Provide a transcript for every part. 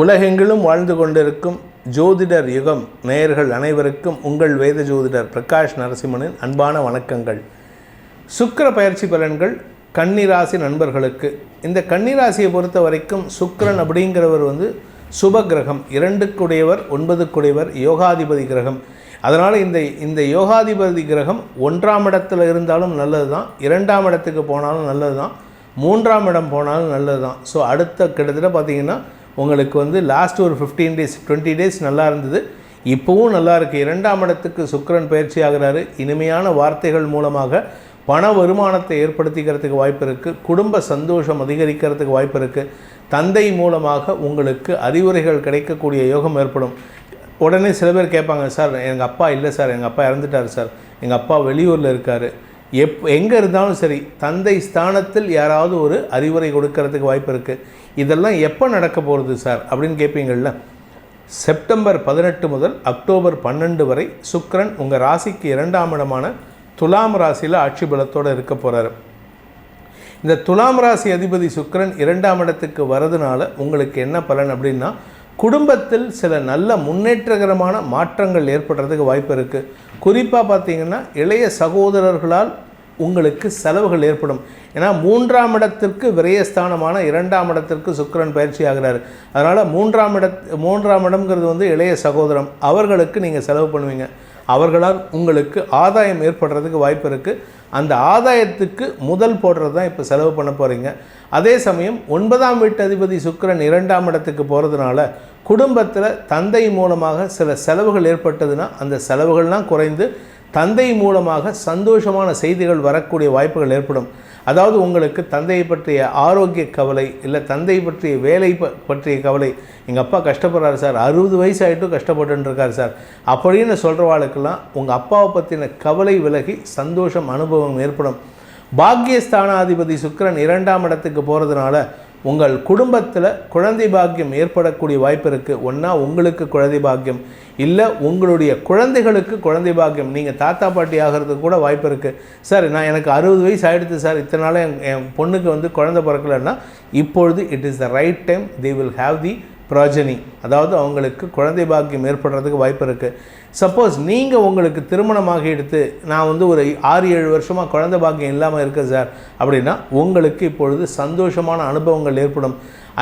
உலகெங்கிலும் வாழ்ந்து கொண்டிருக்கும் ஜோதிடர் யுகம் நேயர்கள் அனைவருக்கும் உங்கள் வேத ஜோதிடர் பிரகாஷ் நரசிம்மனின் அன்பான வணக்கங்கள். சுக்கர பயிற்சி பலன்கள் கன்னிராசி நண்பர்களுக்கு. இந்த கன்னிராசியை பொறுத்த வரைக்கும் சுக்கரன் அப்படிங்கிறவர் வந்து சுப கிரகம் இரண்டுக்குடையவர் ஒன்பதுக்குடையவர் யோகாதிபதி கிரகம். அதனால் இந்த இந்த யோகாதிபதி கிரகம் ஒன்றாம் இடத்துல இருந்தாலும் நல்லது தான் இரண்டாம் இடத்துக்கு போனாலும் நல்லது தான் மூன்றாம் இடம் போனாலும் நல்லது தான் ஸோ அடுத்த கிட்டத்தட்ட பார்த்தீங்கன்னா உங்களுக்கு வந்து லாஸ்ட் ஒரு ஃபிஃப்டீன் டேஸ் டுவெண்ட்டி டேஸ் நல்லா இருந்தது. இப்போவும் நல்லா இருக்குது இரண்டாம் இடத்துக்கு சுக்கிரன் பயிற்சி ஆகிறாரு. இனிமையான வார்த்தைகள் மூலமாக பண வருமானத்தை ஏற்படுத்திக்கிறதுக்கு வாய்ப்பு இருக்குது குடும்ப சந்தோஷம் அதிகரிக்கிறதுக்கு வாய்ப்பு இருக்குது தந்தை மூலமாக உங்களுக்கு அறிவுரைகள் கிடைக்கக்கூடிய யோகம் ஏற்படும். உடனே சில பேர் கேட்பாங்க சார் எங்கள் அப்பா இல்லை சார். எங்கள் அப்பா இறந்துட்டார் சார். எங்கள் அப்பா வெளியூரில் இருக்கார். எப் எங்கே இருந்தாலும் சரி தந்தை ஸ்தானத்தில் யாராவது ஒரு அறிவுரை கொடுக்கறதுக்கு வாய்ப்பு இருக்குது இதெல்லாம் எப்போ நடக்க போகிறது சார்? அப்படின்னு கேட்பீங்கள்ல செப்டம்பர் பதினெட்டு முதல் அக்டோபர் பன்னெண்டு வரை சுக்ரன் உங்கள் ராசிக்கு இரண்டாம் இடமான துலாம் ராசியில் ஆட்சி பலத்தோடு இருக்க போகிறாரு இந்த துலாம் ராசி அதிபதி சுக்ரன் இரண்டாம் இடத்துக்கு வரதுனால உங்களுக்கு என்ன பலன் அப்படின்னா குடும்பத்தில் சில நல்ல முன்னேற்றகரமான மாற்றங்கள் ஏற்படுறதுக்கு வாய்ப்பு இருக்குது குறிப்பாக பார்த்தீங்கன்னா இளைய சகோதரர்களால் உங்களுக்கு செலவுகள் ஏற்படும். ஏன்னா மூன்றாம் இடத்திற்கு விரயஸ்தானமான இரண்டாம் இடத்திற்கு சுக்கிரன் பயிற்சி ஆகிறார். அதனால் மூன்றாம் இட மூன்றாம் இடம்ங்கிறது வந்து இளைய சகோதரம். அவர்களுக்கு நீங்கள் செலவு பண்ணுவீங்க. அவர்களால் உங்களுக்கு ஆதாயம் ஏற்படுறதுக்கு வாய்ப்பு இருக்குது அந்த ஆதாயத்துக்கு முதல் போடுறது தான் இப்போ செலவு பண்ண போகிறீங்க அதே சமயம் ஒன்பதாம் வீட்டு அதிபதி சுக்கிரன் இரண்டாம் இடத்துக்கு போகிறதுனால குடும்பத்தில் தந்தை மூலமாக சில செலவுகள் ஏற்பட்டதுன்னா அந்த செலவுகள்லாம் குறைந்து தந்தை மூலமாக சந்தோஷமான செய்திகள் வரக்கூடிய வாய்ப்புகள் ஏற்படும். அதாவது உங்களுக்கு தந்தையை பற்றிய ஆரோக்கிய கவலை இல்லை தந்தை பற்றிய வேலை ப- பற்றிய கவலை எங்கள் அப்பா கஷ்டப்படுறாரு சார். அறுபது வயசு ஆகிட்டும் சார். அப்படின்னு சொல்கிறவாளுக்கெல்லாம் உங்கள் அப்பாவை பற்றின கவலை விலகி சந்தோஷம் அனுபவம் ஏற்படும். பாக்கியஸ்தானாதிபதி சுக்கிரன் இரண்டாம் இடத்துக்கு போகிறதுனால உங்கள் குடும்பத்தில் குழந்தை பாக்கியம் ஏற்படக்கூடிய வாய்ப்பு இருக்குது ஒன்றா உங்களுக்கு குழந்தை பாக்கியம். இல்லை உங்களுடைய குழந்தைகளுக்கு குழந்தை பாக்கியம். நீங்கள் தாத்தா பாட்டி ஆகிறதுக்கு கூட வாய்ப்பு இருக்குது சார் நான் எனக்கு அறுபது வயசு ஆகிடுது சார். இத்தனை நாளாக என் என் பொண்ணுக்கு வந்து குழந்தை பிறக்கலைன்னா இப்பொழுது it is the right time they will have the progeny அதாவது அவங்களுக்கு குழந்தை பாக்கியம் ஏற்படுறதுக்கு வாய்ப்பு இருக்குது சப்போஸ் நீங்கள் உங்களுக்கு திருமணமாக எடுத்து நான் வந்து ஒரு ஆறு ஏழு வருஷமாக குழந்தை பாக்கியம் இல்லாமல் இருக்கேன் சார். அப்படின்னா உங்களுக்கு இப்பொழுது சந்தோஷமான அனுபவங்கள் ஏற்படும்.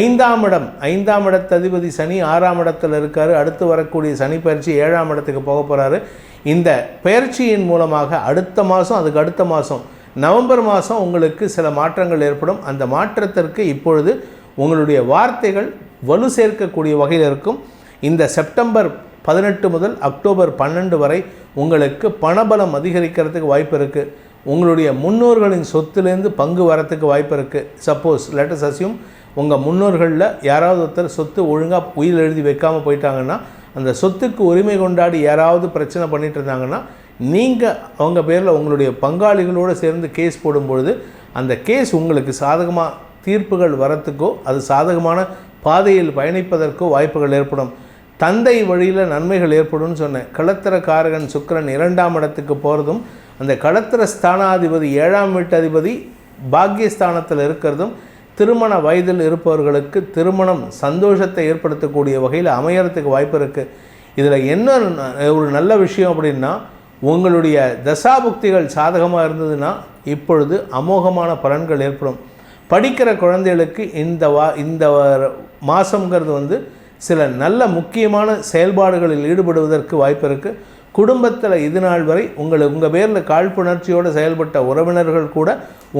ஐந்தாம் இடம் ஐந்தாம் இடத்ததிபதி சனி ஆறாம் இடத்தில் இருக்கார். அடுத்து வரக்கூடிய சனி பயிற்சி ஏழாம் இடத்துக்கு போக போகிறாரு இந்த பயிற்சியின் மூலமாக அடுத்த மாதம் அதுக்கு அடுத்த மாதம் நவம்பர் மாதம் உங்களுக்கு சில மாற்றங்கள் ஏற்படும். அந்த மாற்றத்திற்கு இப்பொழுது உங்களுடைய வார்த்தைகள் வலு சேர்க்கக்கூடிய வகையில் இருக்கும். இந்த செப்டம்பர் பதினெட்டு முதல் அக்டோபர் பன்னெண்டு வரை உங்களுக்கு பணபலம் அதிகரிக்கிறதுக்கு வாய்ப்பு இருக்குது உங்களுடைய முன்னோர்களின் சொத்துலேருந்து பங்கு வரத்துக்கு வாய்ப்பு இருக்குது சப்போஸ் லெட்டஸ் அசியும் உங்கள் முன்னோர்களில் யாராவது ஒருத்தர் சொத்து ஒழுங்காக உயிர் எழுதி வைக்காமல் போயிட்டாங்கன்னா அந்த சொத்துக்கு உரிமை கொண்டாடி யாராவது பிரச்சனை பண்ணிட்டு இருந்தாங்கன்னா நீங்கள் அவங்க பேரில் உங்களுடைய பங்காளிகளோடு சேர்ந்து கேஸ் போடும்பொழுது அந்த கேஸ் உங்களுக்கு சாதகமாக தீர்ப்புகள் வரத்துக்கோ அது சாதகமான பாதையில் பயணிப்பதற்கோ வாய்ப்புகள் ஏற்படும். தந்தை வழியில் நன்மைகள் ஏற்படும்னு சொன்னேன். களத்திர காரகன் இரண்டாம் இடத்துக்கு போகிறதும் அந்த களத்திர ஸ்தானாதிபதி ஏழாம் வீட்டு அதிபதி பாக்கியஸ்தானத்தில் இருக்கிறதும் திருமண வயதில் இருப்பவர்களுக்கு திருமணம் சந்தோஷத்தை ஏற்படுத்தக்கூடிய வகையில் அமையறதுக்கு வாய்ப்பு இருக்குது இதில் என்ன ஒரு நல்ல விஷயம் அப்படின்னா உங்களுடைய தசாபுக்திகள் சாதகமாக இருந்ததுன்னா இப்பொழுது அமோகமான பலன்கள் ஏற்படும். படிக்கிற குழந்தைகளுக்கு இந்த வா இந்த மாதங்கிறது வந்து சில நல்ல முக்கியமான செயல்பாடுகளில் ஈடுபடுவதற்கு வாய்ப்பு இருக்குது குடும்பத்தில் இது நாள் வரை உங்களை உங்கள் பேரில் காழ்ப்புணர்ச்சியோடு செயல்பட்ட உறவினர்கள் கூட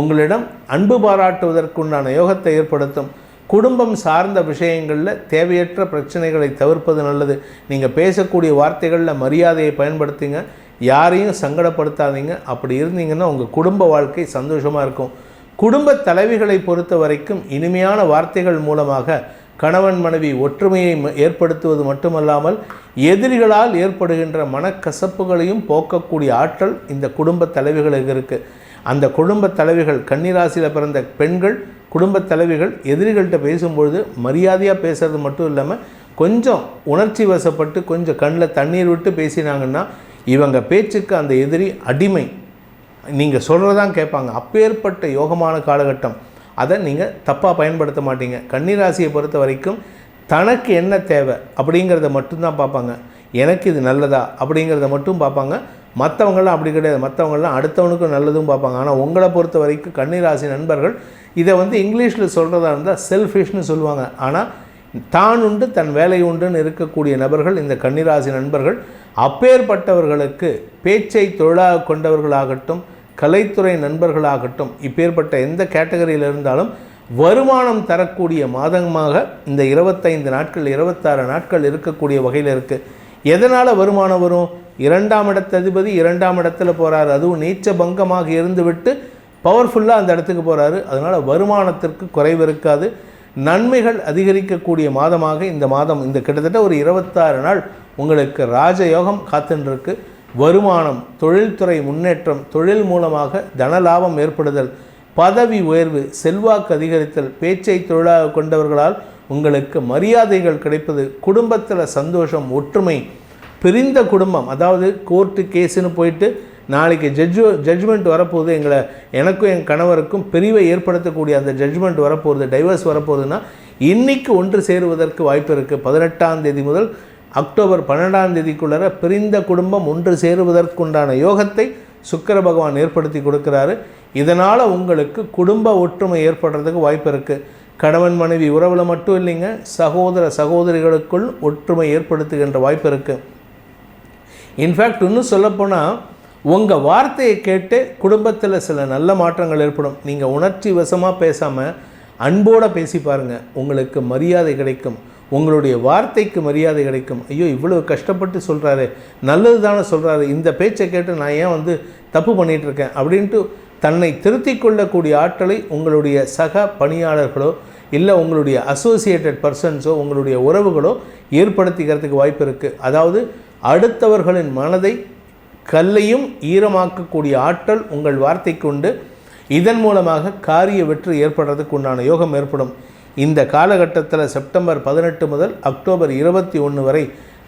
உங்களிடம் அன்பு பாராட்டுவதற்குண்டான யோகத்தை ஏற்படுத்தும். குடும்பம் சார்ந்த விஷயங்களில் தேவையற்ற பிரச்சனைகளை தவிர்ப்பது நல்லது. நீங்கள் பேசக்கூடிய வார்த்தைகளில் மரியாதையை பயன்படுத்திங்க. யாரையும் சங்கடப்படுத்தாதீங்க. அப்படி இருந்தீங்கன்னா உங்கள் குடும்ப வாழ்க்கை சந்தோஷமாக இருக்கும். குடும்ப தலைவிகளை பொறுத்த வரைக்கும் இனிமையான வார்த்தைகள் மூலமாக கணவன் மனைவி ஒற்றுமையை ம- ஏற்படுத்துவது மட்டுமல்லாமல் எதிரிகளால் ஏற்படுகின்ற மனக்கசப்புகளையும் போக்கக்கூடிய ஆற்றல் இந்த குடும்ப தலைவிகளுக்கு இருக்குது அந்த குடும்ப தலைவிகள் கன்னிராசியில் பிறந்த பெண்கள் குடும்ப தலைவிகள் எதிரிகள்கிட்ட பேசும்பொழுது மரியாதையாக பேசுறது மட்டும் இல்லாமல் கொஞ்சம் உணர்ச்சி வசப்பட்டு கொஞ்சம் கண்ணில் தண்ணீர் விட்டு பேசினாங்கன்னா இவங்க பேச்சுக்கு அந்த எதிரி அடிமை. நீங்கள் சொல்கிறதான் கேட்பாங்க. அப்பேற்பட்ட யோகமான காலகட்டம். அதை நீங்கள் தப்பாக பயன்படுத்த மாட்டீங்க. கன்னிராசியை பொறுத்த வரைக்கும் தனக்கு என்ன தேவை அப்படிங்கிறத மட்டும்தான் பார்ப்பாங்க. எனக்கு இது நல்லதா அப்படிங்கிறத மட்டும் பார்ப்பாங்க. மற்றவங்களாம் அப்படி கிடையாது. மற்றவங்களாம் அடுத்தவனுக்கும் நல்லதும் பார்ப்பாங்க. ஆனால் உங்களை பொறுத்த வரைக்கும் கன்னிராசி நண்பர்கள் இதை வந்து இங்கிலீஷில் சொல்கிறதா இருந்தால் செல்ஃபிஷ்னு சொல்லுவாங்க. ஆனால் தான் உண்டு தன் வேலை உண்டுன்னு இருக்கக்கூடிய நபர்கள் இந்த கன்னிராசி நண்பர்கள். அப்பேற்பட்டவர்களுக்கு பேச்சை தொழிலாக கொண்டவர்களாகட்டும் கலைத்துறை நண்பர்களாகட்டும் இப்பேற்பட்ட எந்த கேட்டகரியில் இருந்தாலும் வருமானம் தரக்கூடிய மாதமாக இந்த இருபத்தைந்து நாட்கள் இருபத்தாறு நாட்கள் இருக்கக்கூடிய வகையில் இருக்குது எதனால் வருமானம் வரும்? இரண்டாம் இடத்த அதிபதி இரண்டாம் இடத்துல போகிறார் அதுவும் நீச்ச பங்கமாக இருந்துவிட்டு பவர்ஃபுல்லாக அந்த இடத்துக்கு போகிறாரு அதனால் வருமானத்திற்கு குறைவு இருக்காது. நன்மைகள் அதிகரிக்கக்கூடிய மாதமாக இந்த மாதம் இந்த கிட்டத்தட்ட ஒரு இருபத்தாறு நாள் உங்களுக்கு ராஜயோகம் காத்துருக்கு வருமானம் தொழில்துறை முன்னேற்றம் தொழில் மூலமாக தனலாபம் ஏற்படுதல் பதவி உயர்வு செல்வாக்கு அதிகரித்தல் பேச்சை தொழிலாக கொண்டவர்களால் உங்களுக்கு மரியாதைகள் கிடைப்பது குடும்பத்தில் சந்தோஷம் ஒற்றுமை பிரிந்த குடும்பம் அதாவது கோர்ட்டு கேஸுன்னு போயிட்டு நாளைக்கு ஜட்ஜு ஜட்ஜ்மெண்ட் வரப்போகுது எங்களை எனக்கும் என் கணவருக்கும் பிரிவை ஏற்படுத்தக்கூடிய அந்த ஜட்ஜ்மெண்ட் வரப்போகுது டைவர்ஸ் வரப்போகுதுன்னா இன்றைக்கு ஒன்று சேருவதற்கு வாய்ப்பு இருக்குது பதினெட்டாம் தேதி முதல் அக்டோபர் பன்னெண்டாம் தேதிக்குள்ளர பிரிந்த குடும்பம் ஒன்று சேருவதற்குண்டான யோகத்தை சுக்கர பகவான் ஏற்படுத்தி கொடுக்குறாரு. இதனால் உங்களுக்கு குடும்ப ஒற்றுமை ஏற்படுறதுக்கு வாய்ப்பு இருக்குது கணவன் மனைவி உறவில் மட்டும் இல்லைங்க சகோதர சகோதரிகளுக்குள் ஒற்றுமை ஏற்படுத்துகின்ற வாய்ப்பு இருக்குது இன்ஃபேக்ட் இன்னும் சொல்லப்போனால் உங்கள் வார்த்தையை கேட்டு குடும்பத்தில் சில நல்ல மாற்றங்கள் ஏற்படும். நீங்கள் உணர்ச்சி வசமாக பேசாமல் அன்போடு பேசி பாருங்கள் உங்களுக்கு மரியாதை கிடைக்கும். உங்களுடைய வார்த்தைக்கு மரியாதை கிடைக்கும். ஐயோ இவ்வளோ கஷ்டப்பட்டு சொல்கிறாரு நல்லது தானே சொல்கிறாரு இந்த பேச்சை கேட்டு நான் ஏன் வந்து தப்பு பண்ணிகிட்டு இருக்கேன்? அப்படின்ட்டு தன்னை திருத்தி கொள்ளக்கூடிய ஆற்றலை உங்களுடைய சக பணியாளர்களோ இல்லை உங்களுடைய அசோசியேட்டட் பர்சன்ஸோ உங்களுடைய உறவுகளோ ஏற்படுத்திக்கிறதுக்கு வாய்ப்பு இருக்குது அதாவது அடுத்தவர்களின் மனதை கல்லையும் ஈரமாக்கக்கூடிய ஆற்றல் உங்கள் வார்த்தைக்கு உண்டு. இதன் மூலமாக காரிய வெற்றி ஏற்படுறதுக்கு உண்டான யோகம் ஏற்படும். இந்த காலகட்டத்தில் செப்டம்பர் பதினெட்டு முதல் அக்டோபர் இருபத்தி ஒன்று வரை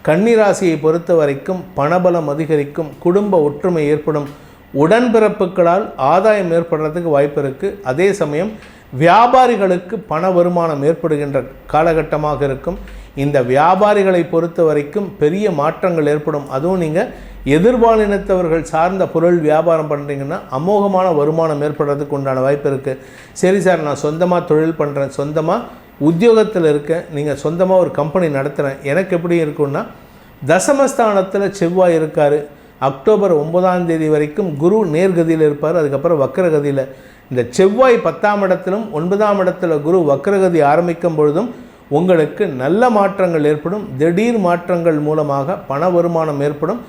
கன்னிராசியை பொறுத்த வரைக்கும் பணபலம் அதிகரிக்கும் குடும்ப ஒற்றுமை ஏற்படும் உடன்பிறப்புகளால் ஆதாயம் ஏற்படுறதுக்கு வாய்ப்பு இருக்குது அதே சமயம் வியாபாரிகளுக்கு பண வருமானம் ஏற்படுகின்ற காலகட்டமாக இருக்கும். இந்த வியாபாரிகளை பொறுத்த வரைக்கும் பெரிய மாற்றங்கள் ஏற்படும். அதுவும் நீங்கள் எதிர்பாலினத்தவர்கள் சார்ந்த பொருள் வியாபாரம் பண்ணுறீங்கன்னா அமோகமான வருமானம் ஏற்படுறதுக்கு உண்டான வாய்ப்பு இருக்குது சரி சார் நான் சொந்தமாக தொழில் பண்ணுறேன் சொந்தமாக உத்தியோகத்தில் இருக்கேன் நீங்கள் சொந்தமாக ஒரு கம்பெனி நடத்துகிறேன் எனக்கு எப்படி இருக்குன்னா தசமஸ்தானத்தில் செவ்வாய் இருக்கார். அக்டோபர் ஒன்பதாம் தேதி வரைக்கும் குரு நேர்கதியில் இருப்பார் அதுக்கப்புறம் வக்கரகதியில் இந்த செவ்வாய் பத்தாம் இடத்திலும் ஒன்பதாம் இடத்துல குரு வக்கரகதி ஆரம்பிக்கும் பொழுதும் உங்களுக்கு நல்ல மாற்றங்கள் ஏற்படும். திடீர் மாற்றங்கள் மூலமாக பண வருமானம் ஏற்படும்.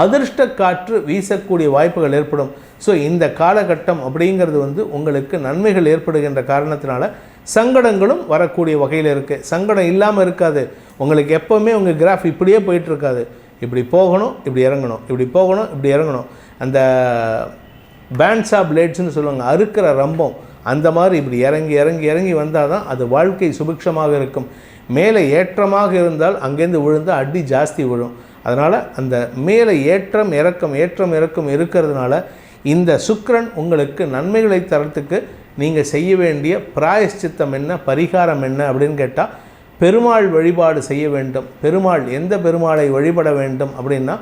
அதிர்ஷ்ட காற்று வீசக்கூடிய வாய்ப்புகள் ஏற்படும். ஸோ இந்த காலகட்டம் அப்படிங்கிறது வந்து உங்களுக்கு நன்மைகள் ஏற்படுகின்ற காரணத்தினால சங்கடங்களும் வரக்கூடிய வகையில் இருக்குது சங்கடம் இல்லாமல் இருக்காது. உங்களுக்கு எப்போவுமே உங்கள் கிராஃப் இப்படியே போயிட்டு இருக்காது இப்படி போகணும் இப்படி இறங்கணும். இப்படி போகணும் இப்படி இறங்கணும். அந்த பேண்ட்ஸா பிளேட்ஸ்னு சொல்லுவாங்க அறுக்கிற ரம்பம் அந்த மாதிரி இப்படி இறங்கி இறங்கி இறங்கி வந்தால் தான் அது வாழ்க்கை சுபிக்ஷமாக இருக்கும். மேலே ஏற்றமாக இருந்தால் அங்கேருந்து விழுந்தால் அடி ஜாஸ்தி விழும். அதனால் அந்த மேலே ஏற்றம் இறக்கம் ஏற்றம் இறக்கம் இருக்கிறதுனால இந்த சுக்கரன் உங்களுக்கு நன்மைகளை தரத்துக்கு நீங்கள் செய்ய வேண்டிய பிராயஷ்சித்தம் என்ன பரிகாரம் என்ன அப்படின்னு கேட்டால் பெருமாள் வழிபாடு செய்ய வேண்டும். பெருமாள் எந்த பெருமாளை வழிபட வேண்டும் அப்படின்னா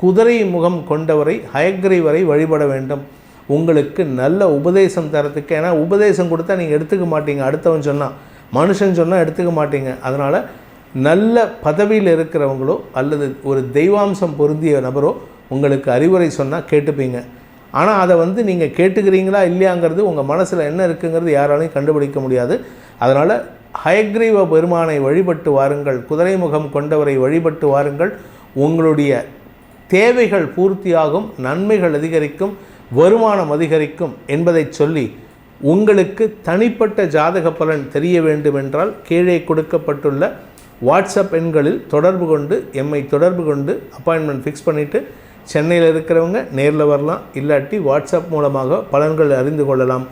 குதிரை முகம் கொண்டவரை ஹயக்ரீவரை வழிபட வேண்டும். உங்களுக்கு நல்ல உபதேசம் தரத்துக்கு ஏன்னா உபதேசம் கொடுத்தா நீங்கள் எடுத்துக்க மாட்டீங்க. அடுத்தவன் சொன்னால் மனுஷன் சொன்னால் எடுத்துக்க மாட்டீங்க. அதனால் நல்ல பதவியில் இருக்கிறவங்களோ அல்லது ஒரு தெய்வாம்சம் பொருந்திய நபரோ உங்களுக்கு அறிவுரை சொன்னால் கேட்டுப்பீங்க. ஆனால் அதை வந்து நீங்கள் கேட்டுக்கிறீங்களா இல்லையாங்கிறது உங்கள் மனசில் என்ன இருக்குங்கிறது யாராலையும் கண்டுபிடிக்க முடியாது. அதனால் ஹயக்ரீவ பெருமானை வழிபட்டு வாருங்கள் குதிரை முகம் கொண்டவரை வழிபட்டு வாருங்கள். உங்களுடைய தேவைகள் பூர்த்தியாகும் நன்மைகள் அதிகரிக்கும் வருமானம் அதிகரிக்கும் என்பதை சொல்லி உங்களுக்கு தனிப்பட்ட ஜாதக பலன் தெரிய வேண்டுமென்றால் கீழே கொடுக்கப்பட்டுள்ள வாட்ஸ்அப் எண்களில் தொடர்பு கொண்டு எம்மை தொடர்பு கொண்டு அப்பாயின்மெண்ட் ஃபிக்ஸ் பண்ணிவிட்டு சென்னையில் இருக்கிறவங்க நேரில் வரலாம் இல்லாட்டி வாட்ஸ்அப் மூலமாக பலன்கள் அறிந்து கொள்ளலாம்.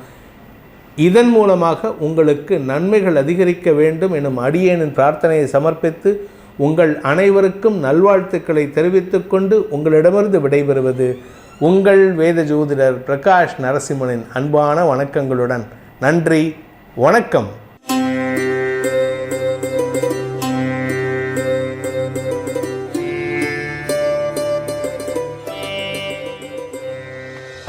இதன் மூலமாக உங்களுக்கு நன்மைகள் அதிகரிக்க வேண்டும் எனும் அடியேனின் பிரார்த்தனையை சமர்ப்பித்து உங்கள் அனைவருக்கும் நல்வாழ்த்துக்களை தெரிவித்துக்கொண்டு உங்களிடமிருந்து விடைபெறுவது உங்கள் வேத ஜோதிடர் பிரகாஷ் நரசிம்மனின் அன்பான வணக்கங்களுடன். நன்றி வணக்கம்.